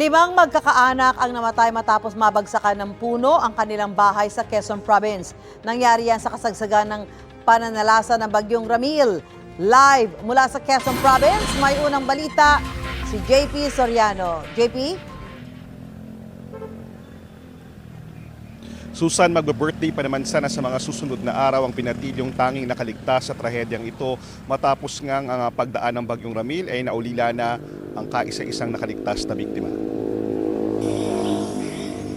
Limang magkakaanak ang namatay matapos mabagsakan ng puno ang kanilang bahay sa Quezon Province. Nangyari yan sa kasagsagan ng pananalasa ng Bagyong Ramil. Live mula sa Quezon Province, may unang balita si JP Soriano. JP? Susan, magbe-birthday pa naman sana sa mga susunod na araw ang pinatilyong tanging nakaligtas sa trahedyang ito matapos nga ang ah, pagdaan ng Bagyong Ramil ay naulila na ang kaisa-isang nakaligtas na biktima.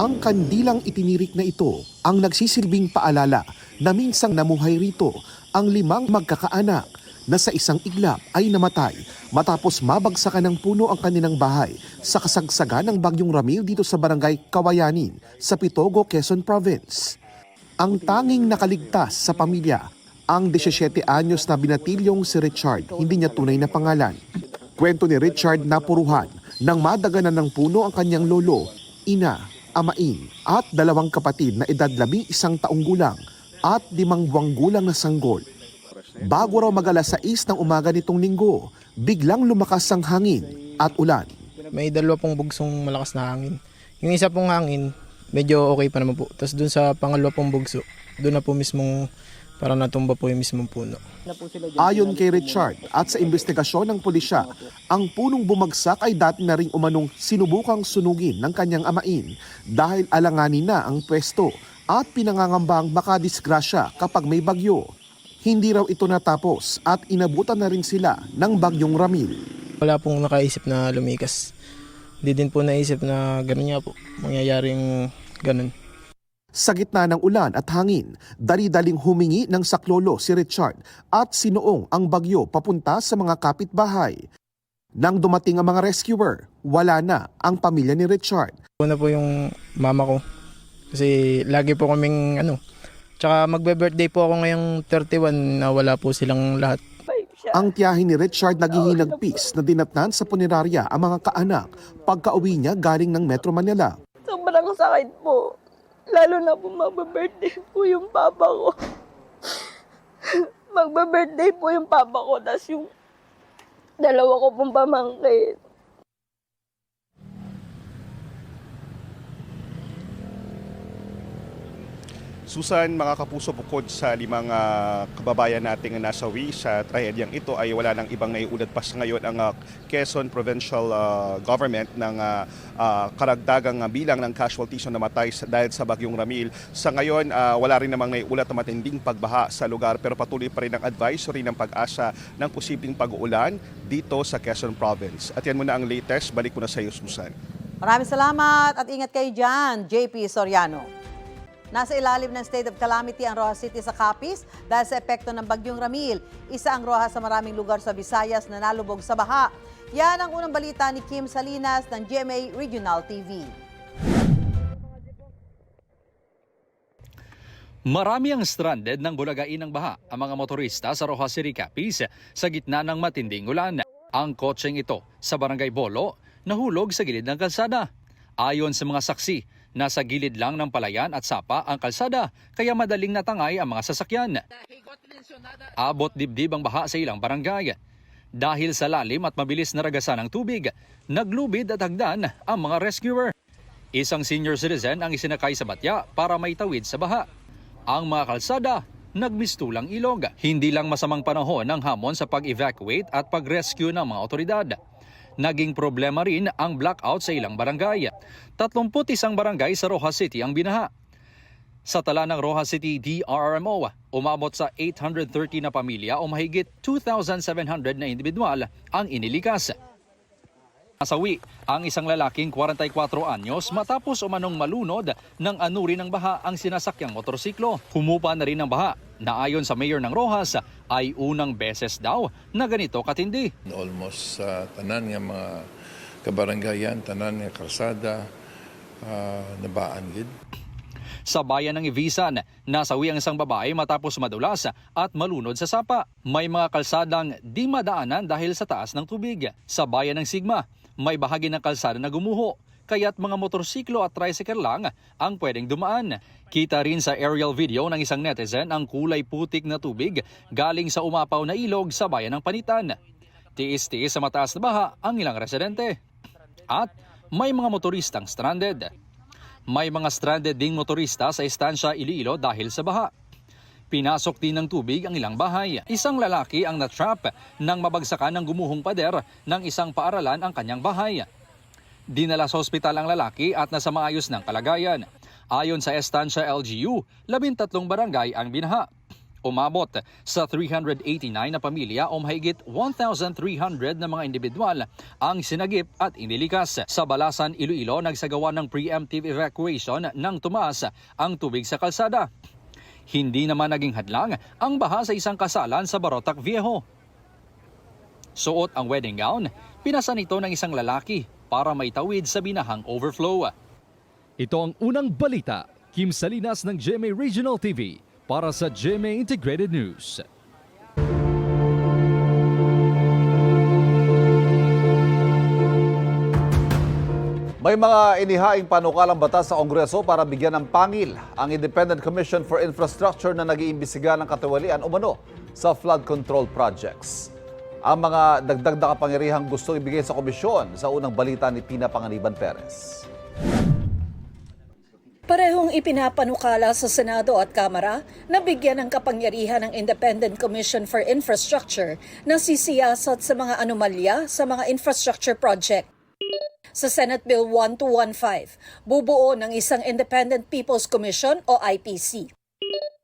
Ang kandilang itinirik na ito ang nagsisilbing paalala na minsang namuhay rito ang limang magkakaanak na sa isang iglap ay namatay matapos mabagsakan ng puno ang kanilang bahay sa kasagsagan ng Bagyong Ramil dito sa barangay Kawayanin sa Pitogo, Quezon Province. Ang tanging nakaligtas sa pamilya ang 17 anyos na binatilyong si Richard, hindi niya tunay na pangalan. Kwento ni Richard na puruhan nang madaganan ng puno ang kanyang lolo, ina, amain at dalawang kapatid na edad labing isang taong gulang at limang buwang gulang na sanggol. Bago raw magalas 6 ng umaga nitong linggo, biglang lumakas ang hangin at ulan. May dalawa pong bugsong malakas na hangin. Yung isa pong hangin, medyo okay pa naman po. Tapos dun sa pangalawa pong bugso, doon na po mismong para natumba po yung mismong puno. Ayon kay Richard at sa investigasyon ng pulisya, ang punong bumagsak ay dati na ring umanong sinubukang sunugin ng kanyang amain dahil alanganin na ang pwesto at pinangangambang makadisgrasya kapag may bagyo. Hindi raw ito natapos at inabutan na rin sila ng bagyong Ramil. Wala pong nakaisip na lumikas. Hindi din po naisip na gano'n nga po, mangyayaring gano'n. Sa gitna ng ulan at hangin, dali-daling humingi ng saklolo si Richard at sinuong ang bagyo papunta sa mga kapitbahay. Nang dumating ang mga rescuer, wala na ang pamilya ni Richard. Una po yung mama ko. Kasi lagi po kaming ano. Tsaka magbe-birthday po ako ngayong 31 na wala po silang lahat. Ang tiyahin ni Richard naghihinagpis na dinatnan sa punerarya ang mga kaanak pagka-uwi niya galing ng Metro Manila. Sobrang sakit po. Lalo na po magbe-birthday po yung papa ko. magbe-birthday po yung papa ko, tas yung dalawa ko pong pamangkin. Susan, mga kapuso, bukod sa limang ah, kababayan nating nasawi sa trahedyang ito ay wala nang ibang naiulat pa sa ngayon ang ah, Quezon Provincial ah, Government ng ah, ah, karagdagang ah, bilang ng casualties na namatay sa, dahil sa Bagyong Ramil. Sa ngayon, ah, wala rin namang naiulat na matinding pagbaha sa lugar pero patuloy pa rin ang advisory ng pag-asa ng posibleng pag-uulan dito sa Quezon Province. At yan muna ang latest. Balik ko na sa iyo, Susan. Maraming salamat at ingat kayo dyan, JP Soriano. Nasa ilalim ng state of calamity ang Rojas City sa Capiz dahil sa epekto ng Bagyong Ramil. Isa ang Rojas sa maraming lugar sa Visayas na nalubog sa baha. Yan ang unang balita ni Kim Salinas ng GMA Regional TV. Marami ang stranded ng bulagain ng baha ang mga motorista sa Rojas City, Capiz sa gitna ng matinding ulan. Ang kotseng ito sa Barangay Bolo nahulog sa gilid ng kalsada. Ayon sa mga saksi, nasa gilid lang ng palayan at sapa ang kalsada kaya madaling natangay ang mga sasakyan. Abot dibdib ang baha sa ilang barangay. Dahil sa lalim at mabilis na ragasan ng tubig, naglubid at hagdan ang mga rescuer. Isang senior citizen ang isinakay sa batya para may tawid sa baha. Ang mga kalsada, nagmistulang ilog. Hindi lang masamang panahon ng hamon sa pag-evacuate at pag-rescue ng mga otoridad. Naging problema rin ang blackout sa ilang barangay. 31 barangay sa Rojas City ang binaha. Sa tala ng Rojas City DRRMO, umabot sa 830 na pamilya o mahigit 2,700 na individual ang inilikas. Nasawi ang isang lalaking 44 anyos matapos umanong malunod ng anuri ng baha ang sinasakyang motorsiklo. Humupa na rin ang baha na ayon sa mayor ng Rojas ay unang beses daw na ganito katindi. almost sa tanan nga mga kabaranggayan, tanan nga karsada, uh, nabaan gid. Sa bayan ng Ibisan, nasawi ang isang babae matapos madulas at malunod sa sapa. May mga kalsadang di madaanan dahil sa taas ng tubig. Sa bayan ng Sigma, may bahagi ng kalsada na gumuho, kaya't mga motorsiklo at tricycle lang ang pwedeng dumaan. Kita rin sa aerial video ng isang netizen ang kulay putik na tubig galing sa umapaw na ilog sa bayan ng Panitan. Tiis-tiis sa mataas na baha ang ilang residente. At may mga motoristang stranded. May mga stranded ding motorista sa Estancia Iloilo dahil sa baha. Pinasok din ng tubig ang ilang bahay. Isang lalaki ang natrap nang mabagsakan ng gumuhong pader ng isang paaralan ang kanyang bahay. Dinala sa ospital ang lalaki at nasa maayos ng kalagayan. Ayon sa Estancia LGU, labintatlong barangay ang binaha. Umabot sa 389 na pamilya o mahigit 1,300 na mga individual ang sinagip at inilikas. Sa Balasan, Iloilo, nagsagawa ng preemptive evacuation nang tumaas ang tubig sa kalsada. Hindi naman naging hadlang ang baha sa isang kasalan sa Barotac Viejo. Suot ang wedding gown, pinasan ito ng isang lalaki para maitawid sa binahang overflow. Ito ang unang balita. Kim Salinas ng GMA Regional TV para sa GMA Integrated News. May mga inihaing panukalang batas sa Kongreso para bigyan ng pangil ang Independent Commission for Infrastructure na nag-iimbestiga ng katiwalian umano sa flood control projects. Ang mga dagdag na kapangyarihang gusto ibigay sa komisyon sa unang balita ni Pina Panganiban Perez. Parehong ipinapanukala sa Senado at Kamara na bigyan ng kapangyarihan ng Independent Commission for Infrastructure na sisiyasat sa mga anomalya sa mga infrastructure project. Sa Senate Bill 1215, bubuo ng isang Independent People's Commission o IPC.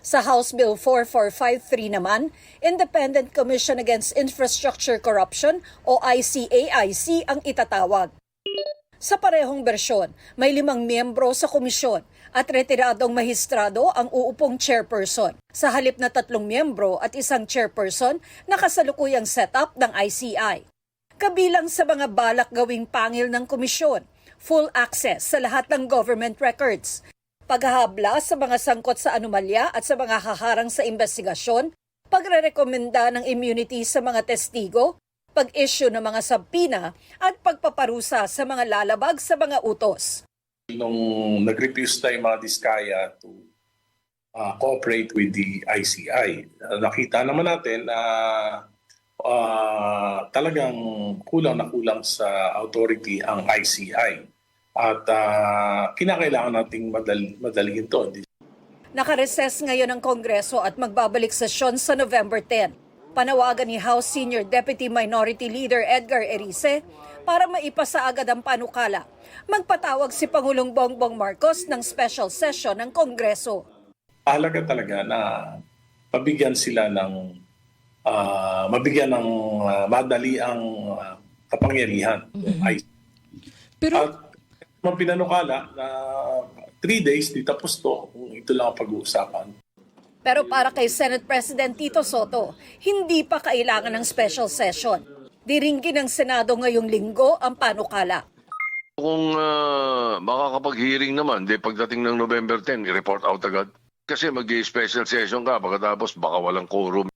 Sa House Bill 4453 naman, Independent Commission Against Infrastructure Corruption o ICAIC ang itatawag. Sa parehong bersyon, may limang miyembro sa komisyon at retiradong mahistrado ang uupong chairperson. Sa halip na tatlong miyembro at isang chairperson na kasalukuyang setup ng ICI. Kabilang sa mga balak gawing pangil ng komisyon, full access sa lahat ng government records, paghahabla sa mga sangkot sa anomalya at sa mga haharang sa investigasyon, pagrerekomenda ng immunity sa mga testigo, pag-issue ng mga sabpina at pagpaparusa sa mga lalabag sa mga utos. nung nag-refuse na yung mga diskaya to uh, cooperate with the ICI. Uh, nakita naman natin na uh, talagang kulang na kulang sa authority ang ICI. At uh, kinakailangan nating madal- madaliin to. Nakareses ngayon ang Kongreso at magbabalik sesyon sa November 10. Panawagan ni House Senior Deputy Minority Leader Edgar Erice para maipasa agad ang panukala. Magpatawag si Pangulong Bongbong Marcos ng special session ng Kongreso. Mahalaga talaga na mabigyan sila ng ah, mabigyan ng uh, madali ang ah, kapangyarihan. ICI. Pero At mga pinanukala na three days, di tapos to, kung ito lang ang pag-uusapan. Pero para kay Senate President Tito Soto, hindi pa kailangan ng special session. Diringgin ng Senado ngayong linggo ang panukala. Kung uh, makakapag-hearing naman, di pagdating ng November 10, i-report out agad. Kasi mag-special session ka, pagkatapos baka walang quorum.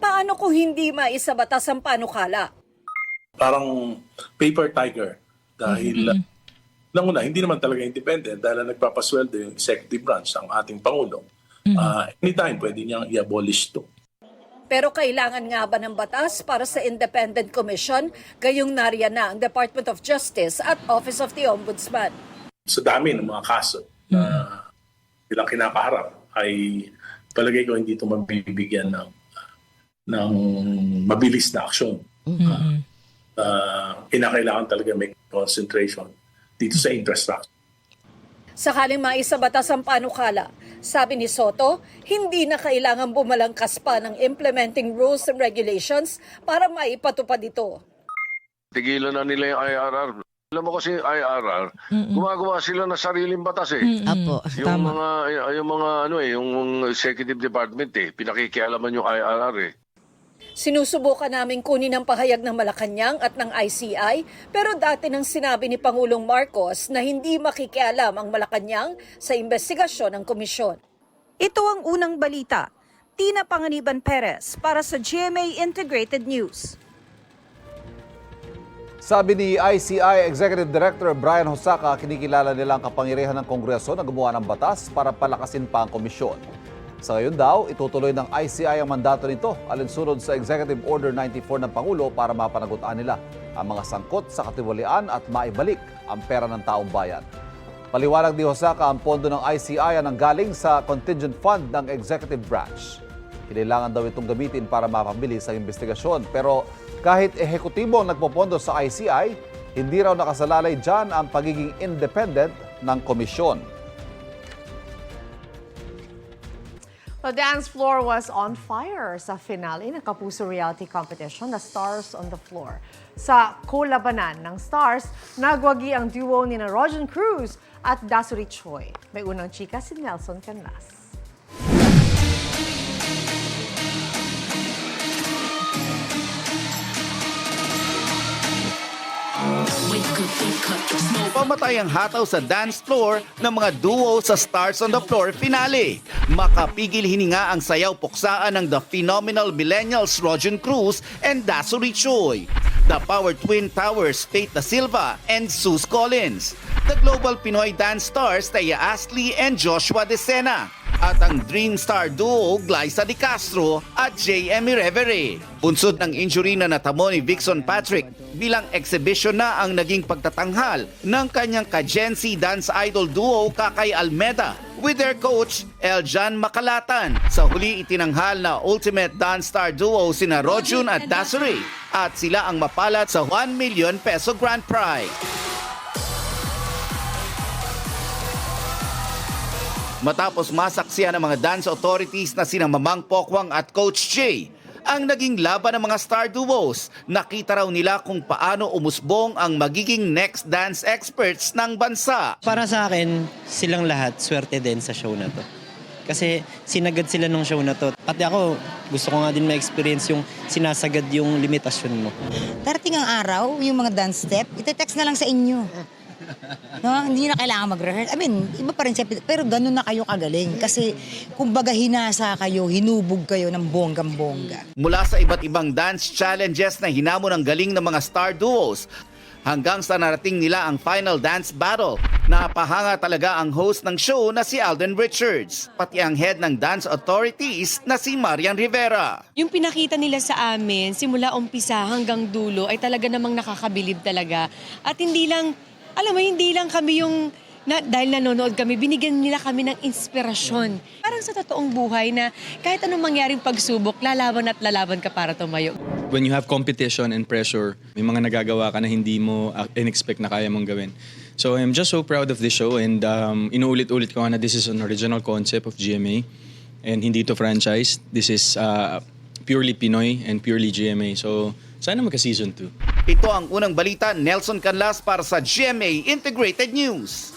Paano kung hindi maisabatas ang panukala? Parang paper tiger. Dahil, mm una, hindi naman talaga independent dahil ang nagpapasweldo yung executive branch, ang ating Pangulo. Ah, anytime, pwede niyang i-abolish to. Pero kailangan nga ba ng batas para sa Independent Commission, gayong nariyan na ang Department of Justice at Office of the Ombudsman? Sa dami ng mga kaso na bilang kinakaharap, ay palagay ko hindi ito mabibigyan ng ng mabilis na aksyon. Uh, kinakailangan talaga may concentration dito sa infrastructure. Sakaling maisabatas ang panukala, sabi ni Soto, hindi na kailangan bumalangkas pa ng implementing rules and regulations para maipatupad ito. Tigilan na nila yung IRR. Alam mo kasi yung IRR, gumagawa sila ng sariling batas eh. Apo, Yung tama. mga yung mga ano eh, yung executive department eh, pinakikialaman yung IRR eh. Sinusubukan namin kunin ang pahayag ng Malacanang at ng ICI, pero dati nang sinabi ni Pangulong Marcos na hindi makikialam ang Malacanang sa investigasyon ng komisyon. Ito ang unang balita. Tina Panganiban Perez para sa GMA Integrated News. Sabi ni ICI Executive Director Brian Hosaka, kinikilala nila ang kapangyarihan ng Kongreso na gumawa ng batas para palakasin pa ang komisyon. Sa ngayon daw, itutuloy ng ICI ang mandato nito alinsunod sa Executive Order 94 ng Pangulo para mapanagutan nila ang mga sangkot sa katiwalian at maibalik ang pera ng taong bayan. Paliwanag ni Hosaka ang pondo ng ICI ang nanggaling sa contingent fund ng executive branch. Kailangan daw itong gamitin para mapabilis ang investigasyon. Pero kahit ehekutibo ang nagpopondo sa ICI, hindi raw nakasalalay dyan ang pagiging independent ng komisyon. The dance floor was on fire sa finale ng Kapuso Reality Competition na Stars on the Floor. Sa kolabanan ng Stars, nagwagi ang duo ni na Rojan Cruz at Dasuri Choi. May unang chika si Nelson Canlas. Pamatay ang hataw sa dance floor ng mga duo sa Stars on the Floor finale. Makapigil hininga ang sayaw puksaan ng The Phenomenal Millennials Rojan Cruz and Dasuri Choi. The Power Twin Towers Faith Da Silva and Sus Collins. The Global Pinoy Dance Stars Taya Astley and Joshua De Sena. At ang Dream Star duo Glyza De Castro at J.M. Revere. Bunsod ng injury na natamo ni Vixon Patrick bilang exhibition na ang naging pagtatanghal ng kanyang ka-Gen Z dance idol duo Kakay Almeda with their coach Eljan Makalatan. Sa huli itinanghal na Ultimate Dance Star duo sina Rojun at Dasuri at sila ang mapalat sa 1 million peso grand prize. Matapos masaksiyan ng mga dance authorities na sina Mamang Pokwang at Coach Jay, ang naging laban ng mga star duos, nakita raw nila kung paano umusbong ang magiging next dance experts ng bansa. Para sa akin, silang lahat swerte din sa show na to. Kasi sinagad sila nung show na to. Pati ako, gusto ko nga din ma-experience yung sinasagad yung limitasyon mo. Darating ang araw, yung mga dance step, ite-text na lang sa inyo. No, hindi na kailangan mag-rehearse. I mean, iba pa rin siya, pero ganun na kayo kagaling. Kasi, kumbaga hinasa kayo, hinubog kayo ng bonggang-bongga. Mula sa iba't ibang dance challenges na hinamon ang galing ng mga star duos, hanggang sa narating nila ang final dance battle. Napahanga talaga ang host ng show na si Alden Richards, pati ang head ng dance authorities na si Marian Rivera. Yung pinakita nila sa amin, simula umpisa hanggang dulo, ay talaga namang nakakabilib talaga. At hindi lang, alam mo, hindi lang kami yung, na, dahil nanonood kami, binigyan nila kami ng inspirasyon. Parang sa totoong buhay na kahit anong mangyaring pagsubok, lalaban at lalaban ka para tumayo. when you have competition and pressure, may mga nagagawa ka na hindi mo uh, in-expect na kaya mong gawin. So I'm just so proud of this show and um, inuulit-ulit ko na this is an original concept of GMA and hindi to franchise. This is uh, purely Pinoy and purely GMA. So sana magka-season 2. Ito ang unang balita, Nelson Canlas para sa GMA Integrated News.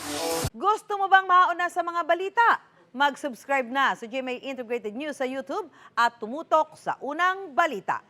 Gusto mo bang mauna sa mga balita? Mag-subscribe na sa GMA Integrated News sa YouTube at tumutok sa unang balita.